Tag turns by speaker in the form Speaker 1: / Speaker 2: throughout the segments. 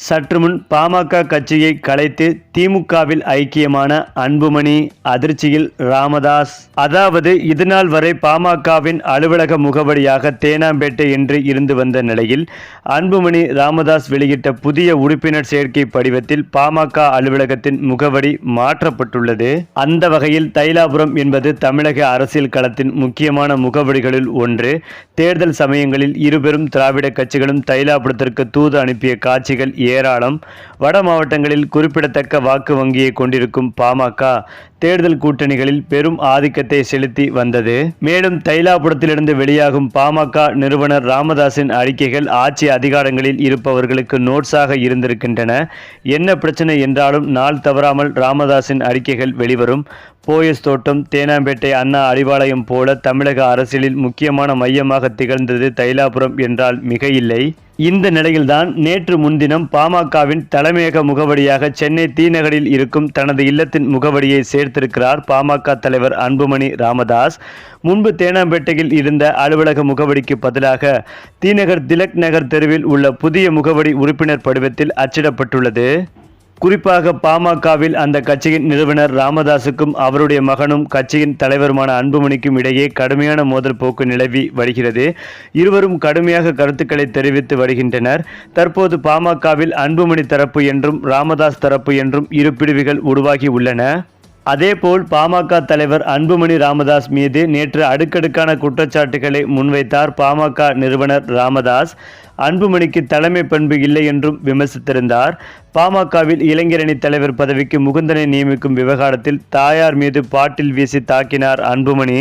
Speaker 1: சற்று முன் பாமக கட்சியை கலைத்து திமுகவில் ஐக்கியமான அன்புமணி அதிர்ச்சியில் ராமதாஸ். அதாவது இதுநாள் வரை பாமகவின் அலுவலக முகவரியாக தேனாம்பேட்டை என்று இருந்து வந்த நிலையில் அன்புமணி ராமதாஸ் வெளியிட்ட புதிய உறுப்பினர் சேர்க்கை படிவத்தில் பாமக அலுவலகத்தின் முகவரி மாற்றப்பட்டுள்ளது. அந்த வகையில் தைலாபுரம் என்பது தமிழக அரசியல் களத்தின் முக்கியமான முகவரிகளில் ஒன்று. தேர்தல் சமயங்களில் இருபெரும் திராவிட கட்சிகளும் தைலாபுரத்திற்கு தூது அனுப்பிய காட்சிகள் ஏராளம். வட மாவட்டங்களில் குறிப்பிடத்தக்க வாக்கு வங்கியை கொண்டிருக்கும் பாமக தேர்தல் கூட்டணிகளில் பெரும் ஆதிக்கத்தை செலுத்தி வந்தது. மேலும் தைலாபுரத்திலிருந்து வெளியாகும் பாமக நிறுவனர் ராமதாசின் அறிக்கைகள் ஆட்சி அதிகாரங்களில் இருப்பவர்களுக்கு நோட்ஸாக இருந்திருக்கின்றன. என்ன பிரச்சனை என்றாலும் நாள் தவறாமல் ராமதாசின் அறிக்கைகள் வெளிவரும். போயஸ் தோட்டம் தேனாம்பேட்டை அண்ணா அறிவாலயம் போல தமிழக அரசியலில் முக்கியமான மையமாக திகழ்ந்தது தைலாபுரம் என்றால் மிக இல்லை. இந்த நிலையில்தான் நேற்று முன்தினம் பாமகவின் தலைமையக முகவரியாக சென்னை தீநகரில் இருக்கும் தனது இல்லத்தின் முகவரியை எடுத்திருக்கிறார் பாமக தலைவர் அன்புமணி ராமதாஸ். முன்பு தேனாம்பேட்டையில் இருந்த அலுவலக முகவரிக்கு பதிலாக தீநகர் திலக் நகர் தெருவில் உள்ள புதிய முகவரி உறுப்பினர் படிவத்தில் அச்சிடப்பட்டுள்ளது. குறிப்பாக பாமகவில் அந்த கட்சியின் நிறுவனர் ராமதாசுக்கும் அவருடைய மகனும் கட்சியின் தலைவருமான அன்புமணிக்கும் இடையே கடுமையான மோதல் போக்கு நிலவி வருகிறது. இருவரும் கடுமையாக கருத்துக்களை தெரிவித்து வருகின்றனர். தற்போது பாமகவில் அன்புமணி தரப்பு என்றும் ராமதாஸ் தரப்பு என்றும் இரு பிரிவுகள் உருவாகி உள்ளன. அதேபோல் பாமக தலைவர் அன்புமணி ராமதாஸ் மீது நேற்று அடுக்கடுக்கான குற்றச்சாட்டுகளை முன்வைத்தார் பாமக நிறுவனர் ராமதாஸ். அன்புமணிக்கு தலைமை பண்பு இல்லை என்றும் விமர்சித்திருந்தார். பாமகவில் இளைஞரணி தலைவர் பதவிக்கு முகுந்தனை நியமிக்கும் விவகாரத்தில் தாயார் மீது பாட்டில் வீசி தாக்கினார் அன்புமணி.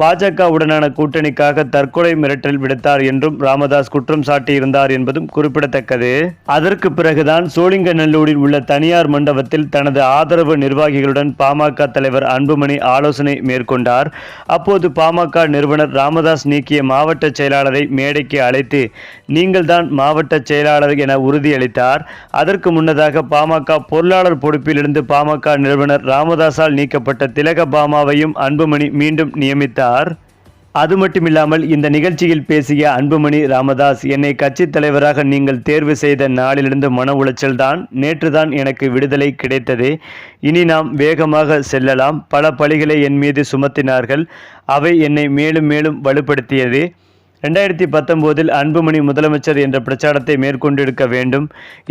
Speaker 1: பாஜகவுடனான கூட்டணிக்காக தற்கொலை மிரட்டல் விடுத்தார் என்றும் ராமதாஸ் குற்றம் சாட்டியிருந்தார் என்பதும் குறிப்பிடத்தக்கது. அதற்கு பிறகுதான் சோழிங்கநல்லூரில் உள்ள தனியார் மண்டபத்தில் தனது ஆதரவு நிர்வாகிகளுடன் பாமக தலைவர் அன்புமணி ஆலோசனை மேற்கொண்டார். அப்போது பாமக நிறுவனர் ராமதாஸ் நீக்கிய மாவட்ட செயலாளரை மேடைக்கு அழைத்து நீங்கள்தான் மாவட்ட செயலாளர் என உறுதியளித்தார். அதற்கு முன்னதாக பாமக பொருளாளர் பொறுப்பிலிருந்து பாமக நிறுவனர் ராமதாஸால் நீக்கப்பட்ட திலக பாமாவையும் அன்புமணி மீண்டும் நியமித்தார். அது மட்டுமில்லாமல் இந்த நிகழ்ச்சியில் பேசிய அன்புமணி ராமதாஸ் என்னை கட்சித் தலைவராக நீங்கள் தேர்வு செய்த நாளிலிருந்து மன உளைச்சல் தான் நேற்றுதான் எனக்கு விடுதலை கிடைத்தது. இனி நாம் வேகமாக செல்லலாம். பல பழிகளை என் மீது சுமத்தினார்கள். அவை என்னை மேலும் மேலும் வலுப்படுத்தியது. ரெண்டாயிரத்தி பத்தொம்போதில் அன்புமணி முதலமைச்சர் என்ற பிரச்சாரத்தை மேற்கொண்டிருக்க வேண்டும்.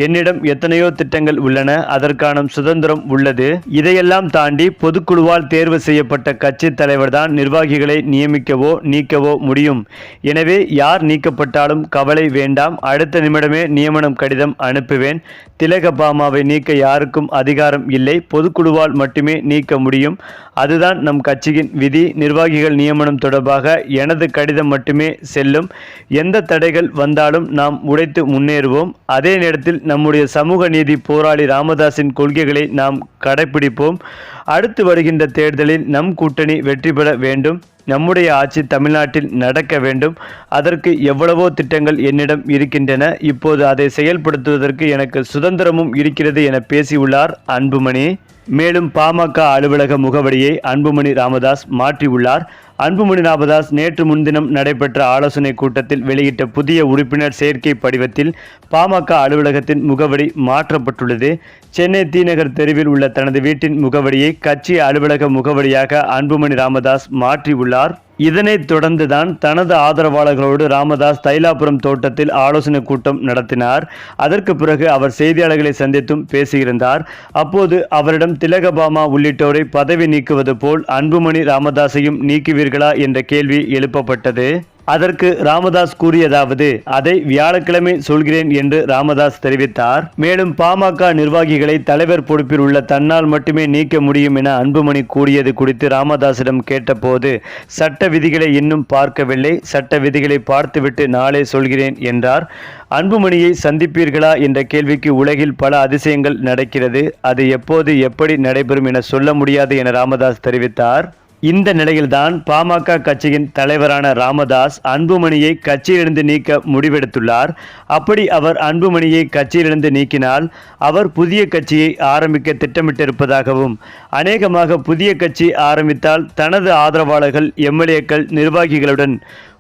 Speaker 1: என்னிடம் எத்தனையோ திட்டங்கள் உள்ளன. அதற்கான சுதந்திரம் உள்ளது. இதையெல்லாம் தாண்டி பொதுக்குழுவால் தேர்வு செய்யப்பட்ட கட்சி தலைவர் தான் நிர்வாகிகளை நியமிக்கவோ நீக்கவோ முடியும். எனவே யார் நீக்கப்பட்டாலும் கவலை வேண்டாம். அடுத்த நிமிடமே நியமனம் கடிதம் அனுப்புவேன். திலக பாமாவை நீக்க யாருக்கும் அதிகாரம் இல்லை. பொதுக்குழுவால் மட்டுமே நீக்க முடியும். அதுதான் நம் கட்சியின் விதி. நிர்வாகிகள் நியமனம் தொடர்பாக எனது கடிதம் மட்டுமே செல்லும். எந்த தடைகள் வந்தாலும் நாம் உடைத்து முன்னேறுவோம். அதே நேரத்தில் நம்முடைய சமூக நீதி போராளி ராமதாஸின் கொள்கைகளை நாம் கடைபிடிப்போம் அடுத்து வருகின்ற தேர்தலில் நம் கூட்டணி வெற்றி பெற வேண்டும். நம்முடைய ஆட்சி தமிழ்நாட்டில் நடக்க வேண்டும். அதற்கு எவ்வளவோ திட்டங்கள் என்னிடம் இருக்கின்றன. இப்போது அதை செயல்படுத்துவதற்கு எனக்கு சுதந்திரமும் இருக்கிறது என பேசியுள்ளார் அன்புமணி. மேலும் பாமக அலுவலக முகவரியை அன்புமணி ராமதாஸ் மாற்றியுள்ளார். அன்புமணி ராமதாஸ் நேற்று முன்தினம் நடைபெற்ற ஆலோசனை கூட்டத்தில் வெளியிட்ட புதிய உறுப்பினர் சேர்க்கை படிவத்தில் பாமக அலுவலகத்தின் முகவரி மாற்றப்பட்டுள்ளது. சென்னை தீநகர் தெருவில் உள்ள தனது வீட்டின் முகவரியை கட்சி அலுவலக முகவரியாக அன்புமணி ராமதாஸ் மாற்றியுள்ளார். இதனைத் தொடர்ந்துதான் தனது ஆதரவாளர்களோடு ராமதாஸ் தைலாபுரம் தோட்டத்தில் ஆலோசனை கூட்டம் நடத்தினார். அதற்கு பிறகு அவர் செய்தியாளர்களை சந்தித்தும் பேசியிருந்தார். அப்போது அவரிடம் திலகபாமா உள்ளிட்டோரை பதவி நீக்குவது போல் அன்புமணி ராமதாஸையும் நீக்குவீர்களா என்ற கேள்வி எழுப்பப்பட்டது. அதற்கு ராமதாஸ் கூறியதாவது அதை வியாழக்கிழமை சொல்கிறேன் என்று ராமதாஸ் தெரிவித்தார். மேலும் பாமக நிர்வாகிகளை தலைவர் பொறுப்பில் உள்ள தன்னால் மட்டுமே நீக்க முடியும் என அன்புமணி கூறியது குறித்து ராமதாசிடம் கேட்டபோது சட்ட விதிகளை இன்னும் பார்க்கவில்லை. சட்ட விதிகளை பார்த்துவிட்டு நாளே சொல்கிறேன் என்றார். அன்புமணியை சந்திப்பீர்களா? என்ற கேள்விக்கு உலகில் பல அதிசயங்கள் நடக்கிறது. அது எப்போது எப்படி நடைபெறும் என சொல்ல முடியாது என ராமதாஸ் தெரிவித்தார். இந்த நிலையில்தான் பாமக கட்சியின் தலைவரான ராமதாஸ் அன்புமணியை கட்சியிலிருந்து நீக்க முடிவெடுத்துள்ளார். அப்படி அவர் அன்புமணியை கட்சியிலிருந்து நீக்கினால் அவர் புதிய கட்சியை ஆரம்பிக்க திட்டமிட்டிருப்பதாகவும் அநேகமாக புதிய கட்சி ஆரம்பித்தால் தனது ஆதரவாளர்கள் எம்எல்ஏக்கள் நிர்வாகிகளுடன்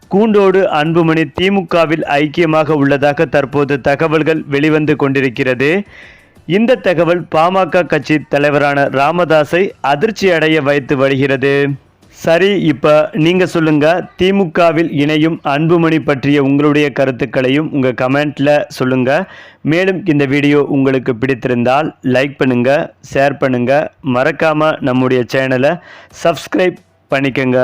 Speaker 1: கூண்டோடு அன்புமணி திமுகவில் ஐக்கியமாக உள்ளதாக தற்போது தகவல்கள் வெளிவந்து கொண்டிருக்கிறது. இந்த தகவல் பாமக கட்சி தலைவரான ராமதாஸை அதிர்ச்சி அடைய வைத்து வருகிறது. சரி இப்போ நீங்கள் சொல்லுங்கள் திமுகவில் இணையும் அன்புமணி பற்றிய உங்களுடைய கருத்துக்களையும் உங்கள் கமெண்ட்டில் சொல்லுங்கள் மேலும் இந்த வீடியோ உங்களுக்கு பிடித்திருந்தால் லைக் பண்ணுங்கள் ஷேர் பண்ணுங்கள் மறக்காமல் நம்முடைய சேனலை சப்ஸ்கிரைப் பண்ணிக்கங்க.